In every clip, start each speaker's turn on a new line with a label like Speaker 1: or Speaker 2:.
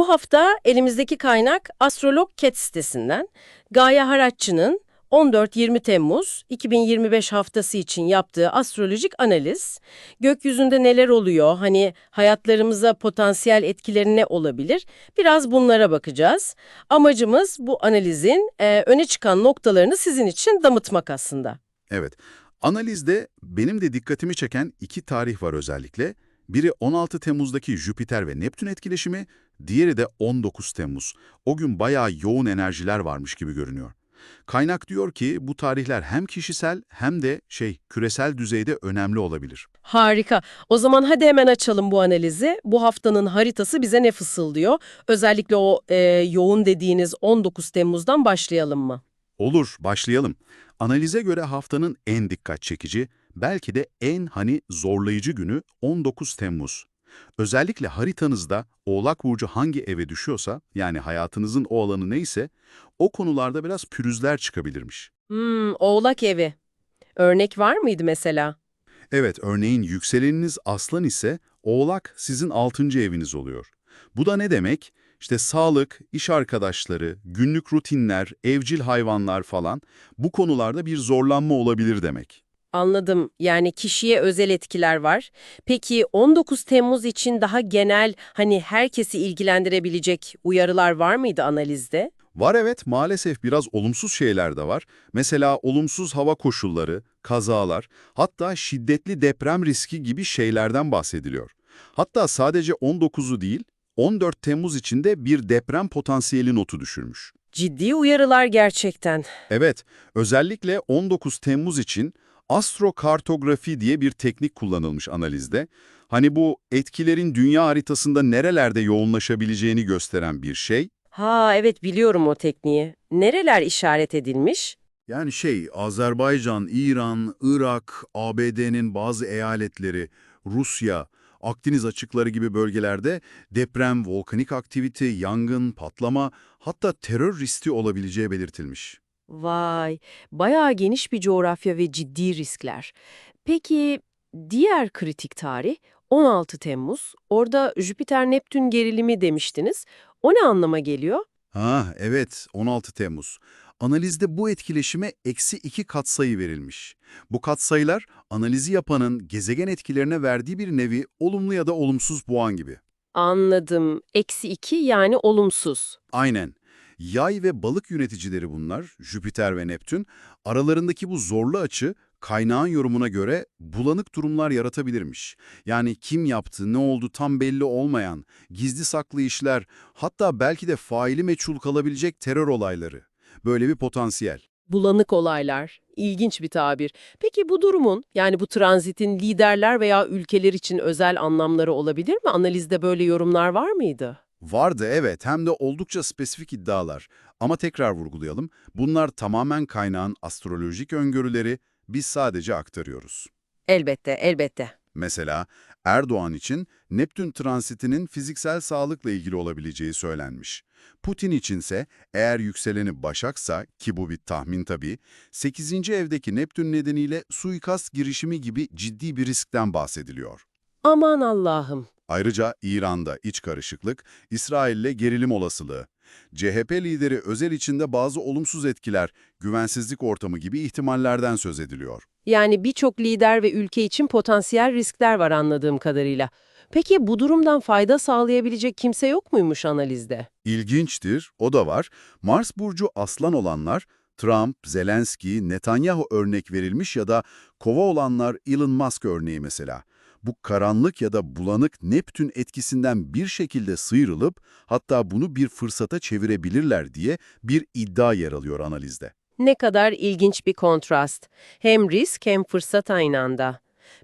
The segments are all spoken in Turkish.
Speaker 1: Bu hafta elimizdeki kaynak Astrolog Cat sitesinden. Gaye Haratçı'nın 14-20 Temmuz 2025 haftası için yaptığı astrolojik analiz. Gökyüzünde neler oluyor, hani hayatlarımıza potansiyel etkileri ne olabilir? Biraz bunlara bakacağız. Amacımız bu analizin e, öne çıkan noktalarını sizin için damıtmak aslında.
Speaker 2: Evet. Analizde benim de dikkatimi çeken iki tarih var özellikle. Biri 16 Temmuz'daki Jüpiter ve Neptün etkileşimi, diğeri de 19 Temmuz. O gün bayağı yoğun enerjiler varmış gibi görünüyor. Kaynak diyor ki bu tarihler hem kişisel hem de şey küresel düzeyde önemli olabilir.
Speaker 1: Harika. O zaman hadi hemen açalım bu analizi. Bu haftanın haritası bize ne fısıldıyor? Özellikle o e, yoğun dediğiniz 19 Temmuz'dan başlayalım mı?
Speaker 2: Olur, başlayalım. Analize göre haftanın en dikkat çekici, belki de en hani zorlayıcı günü 19 Temmuz. Özellikle haritanızda Oğlak Burcu hangi eve düşüyorsa, yani hayatınızın o alanı neyse, o konularda biraz pürüzler çıkabilirmiş.
Speaker 1: Hmm, Oğlak evi. Örnek var mıydı mesela?
Speaker 2: Evet, örneğin yükseleniniz Aslan ise Oğlak sizin 6. eviniz oluyor. Bu da ne demek? İşte sağlık, iş arkadaşları, günlük rutinler, evcil hayvanlar falan bu konularda bir zorlanma olabilir demek.
Speaker 1: Anladım. Yani kişiye özel etkiler var. Peki 19 Temmuz için daha genel, hani herkesi ilgilendirebilecek uyarılar var mıydı analizde?
Speaker 2: Var evet, maalesef biraz olumsuz şeyler de var. Mesela olumsuz hava koşulları, kazalar, hatta şiddetli deprem riski gibi şeylerden bahsediliyor. Hatta sadece 19'u değil, 14 Temmuz için de bir deprem potansiyeli notu düşürmüş.
Speaker 1: Ciddi uyarılar gerçekten.
Speaker 2: Evet, özellikle 19 Temmuz için astrokartografi diye bir teknik kullanılmış analizde. Hani bu etkilerin dünya haritasında nerelerde yoğunlaşabileceğini gösteren bir şey.
Speaker 1: Ha evet biliyorum o tekniği. Nereler işaret edilmiş?
Speaker 2: Yani şey, Azerbaycan, İran, Irak, ABD'nin bazı eyaletleri, Rusya, Akdeniz açıkları gibi bölgelerde deprem, volkanik aktivite, yangın, patlama, hatta terör riski olabileceği belirtilmiş.
Speaker 1: Vay, bayağı geniş bir coğrafya ve ciddi riskler. Peki diğer kritik tarih 16 Temmuz. Orada Jüpiter-Neptün gerilimi demiştiniz. O ne anlama geliyor?
Speaker 2: Ha, evet, 16 Temmuz. Analizde bu etkileşime eksi 2 katsayı verilmiş. Bu katsayılar analizi yapanın gezegen etkilerine verdiği bir nevi olumlu ya da olumsuz puan gibi.
Speaker 1: Anladım. Eksi 2 yani olumsuz.
Speaker 2: Aynen. Yay ve balık yöneticileri bunlar, Jüpiter ve Neptün. Aralarındaki bu zorlu açı kaynağın yorumuna göre bulanık durumlar yaratabilirmiş. Yani kim yaptı, ne oldu tam belli olmayan, gizli saklı işler, hatta belki de faili meçhul kalabilecek terör olayları. Böyle bir potansiyel.
Speaker 1: Bulanık olaylar. İlginç bir tabir. Peki bu durumun, yani bu transitin liderler veya ülkeler için özel anlamları olabilir mi? Analizde böyle yorumlar var mıydı?
Speaker 2: Vardı evet hem de oldukça spesifik iddialar. Ama tekrar vurgulayalım, bunlar tamamen kaynağın astrolojik öngörüleri, biz sadece aktarıyoruz.
Speaker 1: Elbette, elbette.
Speaker 2: Mesela Erdoğan için Neptün transitinin fiziksel sağlıkla ilgili olabileceği söylenmiş. Putin içinse eğer yükseleni Başaksa ki bu bir tahmin tabii, 8. evdeki Neptün nedeniyle suikast girişimi gibi ciddi bir riskten bahsediliyor.
Speaker 1: Aman Allah'ım.
Speaker 2: Ayrıca İran'da iç karışıklık, İsrail'le gerilim olasılığı. CHP lideri özel içinde bazı olumsuz etkiler, güvensizlik ortamı gibi ihtimallerden söz ediliyor.
Speaker 1: Yani birçok lider ve ülke için potansiyel riskler var anladığım kadarıyla. Peki bu durumdan fayda sağlayabilecek kimse yok muymuş analizde?
Speaker 2: İlginçtir, o da var. Mars burcu aslan olanlar, Trump, Zelenski, Netanyahu örnek verilmiş ya da kova olanlar Elon Musk örneği mesela. Bu karanlık ya da bulanık Neptün etkisinden bir şekilde sıyrılıp hatta bunu bir fırsata çevirebilirler diye bir iddia yer alıyor analizde.
Speaker 1: Ne kadar ilginç bir kontrast. Hem risk hem fırsat aynı anda.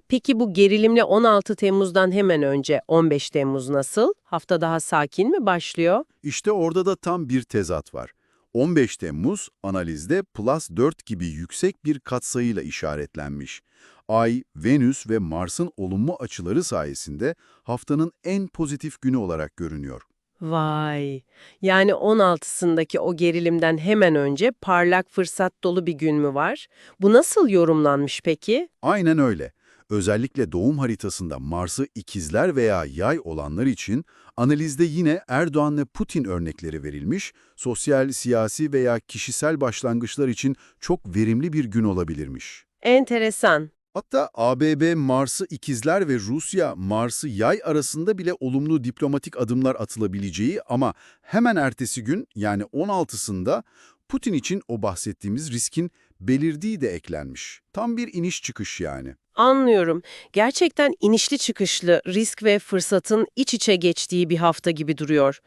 Speaker 1: Peki bu gerilimle 16 Temmuz'dan hemen önce 15 Temmuz nasıl? Hafta daha sakin mi başlıyor?
Speaker 2: İşte orada da tam bir tezat var. 15 Temmuz analizde plus 4 gibi yüksek bir katsayıyla işaretlenmiş. Ay, Venüs ve Mars'ın olumlu açıları sayesinde haftanın en pozitif günü olarak görünüyor.
Speaker 1: Vay. Yani 16'sındaki o gerilimden hemen önce parlak fırsat dolu bir gün mü var? Bu nasıl yorumlanmış peki?
Speaker 2: Aynen öyle. Özellikle doğum haritasında Mars'ı ikizler veya yay olanlar için analizde yine Erdoğan ve Putin örnekleri verilmiş, sosyal, siyasi veya kişisel başlangıçlar için çok verimli bir gün olabilirmiş.
Speaker 1: Enteresan.
Speaker 2: Hatta ABB Mars'ı ikizler ve Rusya Mars'ı yay arasında bile olumlu diplomatik adımlar atılabileceği ama hemen ertesi gün yani 16'sında Putin için o bahsettiğimiz riskin belirdiği de eklenmiş. Tam bir iniş çıkış yani.
Speaker 1: Anlıyorum. Gerçekten inişli çıkışlı risk ve fırsatın iç içe geçtiği bir hafta gibi duruyor.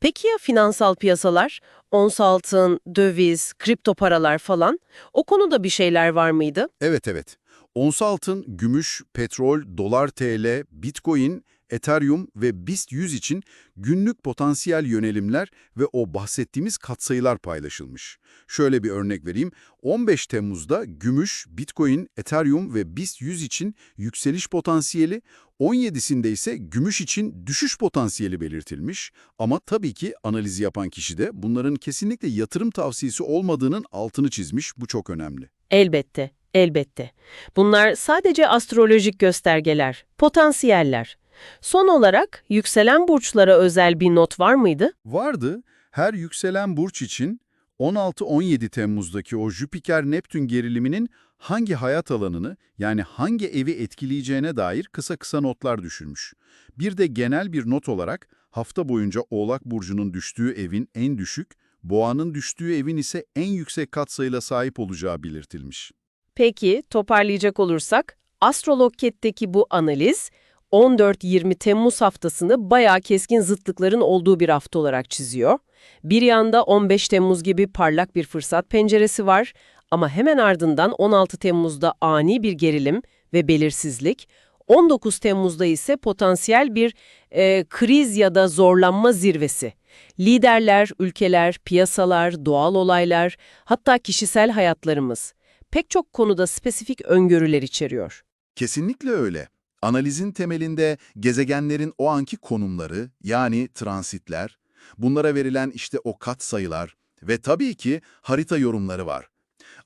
Speaker 1: Peki ya finansal piyasalar? Ons altın, döviz, kripto paralar falan? O konuda bir şeyler var mıydı?
Speaker 2: Evet evet. Ons altın, gümüş, petrol, dolar TL, bitcoin, Ethereum ve BIST 100 için günlük potansiyel yönelimler ve o bahsettiğimiz katsayılar paylaşılmış. Şöyle bir örnek vereyim. 15 Temmuz'da gümüş, bitcoin, Ethereum ve BIST 100 için yükseliş potansiyeli, 17'sinde ise gümüş için düşüş potansiyeli belirtilmiş. Ama tabii ki analizi yapan kişi de bunların kesinlikle yatırım tavsiyesi olmadığının altını çizmiş. Bu çok önemli.
Speaker 1: Elbette, elbette. Bunlar sadece astrolojik göstergeler, potansiyeller. Son olarak yükselen burçlara özel bir not var mıydı?
Speaker 2: Vardı. Her yükselen burç için 16-17 Temmuz'daki o Jüpiter-Neptün geriliminin hangi hayat alanını yani hangi evi etkileyeceğine dair kısa kısa notlar düşürmüş. Bir de genel bir not olarak hafta boyunca Oğlak Burcu'nun düştüğü evin en düşük, Boğa'nın düştüğü evin ise en yüksek katsayıyla sahip olacağı belirtilmiş.
Speaker 1: Peki, toparlayacak olursak, Astrologket'teki bu analiz 14-20 Temmuz haftasını bayağı keskin zıtlıkların olduğu bir hafta olarak çiziyor. Bir yanda 15 Temmuz gibi parlak bir fırsat penceresi var ama hemen ardından 16 Temmuz'da ani bir gerilim ve belirsizlik, 19 Temmuz'da ise potansiyel bir e, kriz ya da zorlanma zirvesi. Liderler, ülkeler, piyasalar, doğal olaylar, hatta kişisel hayatlarımız pek çok konuda spesifik öngörüler içeriyor.
Speaker 2: Kesinlikle öyle. Analizin temelinde gezegenlerin o anki konumları, yani transitler, bunlara verilen işte o kat sayılar ve tabii ki harita yorumları var.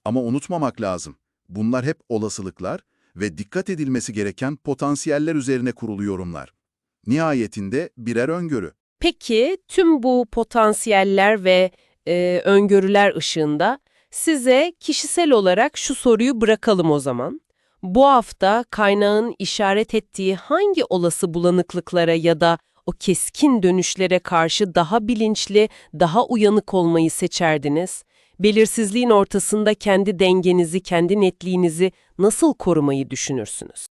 Speaker 2: Ama unutmamak lazım. Bunlar hep olasılıklar ve dikkat edilmesi gereken potansiyeller üzerine kurulu yorumlar. Nihayetinde birer öngörü.
Speaker 1: Peki tüm bu potansiyeller ve e, öngörüler ışığında size kişisel olarak şu soruyu bırakalım o zaman. Bu hafta kaynağın işaret ettiği hangi olası bulanıklıklara ya da o keskin dönüşlere karşı daha bilinçli, daha uyanık olmayı seçerdiniz? Belirsizliğin ortasında kendi dengenizi, kendi netliğinizi nasıl korumayı düşünürsünüz?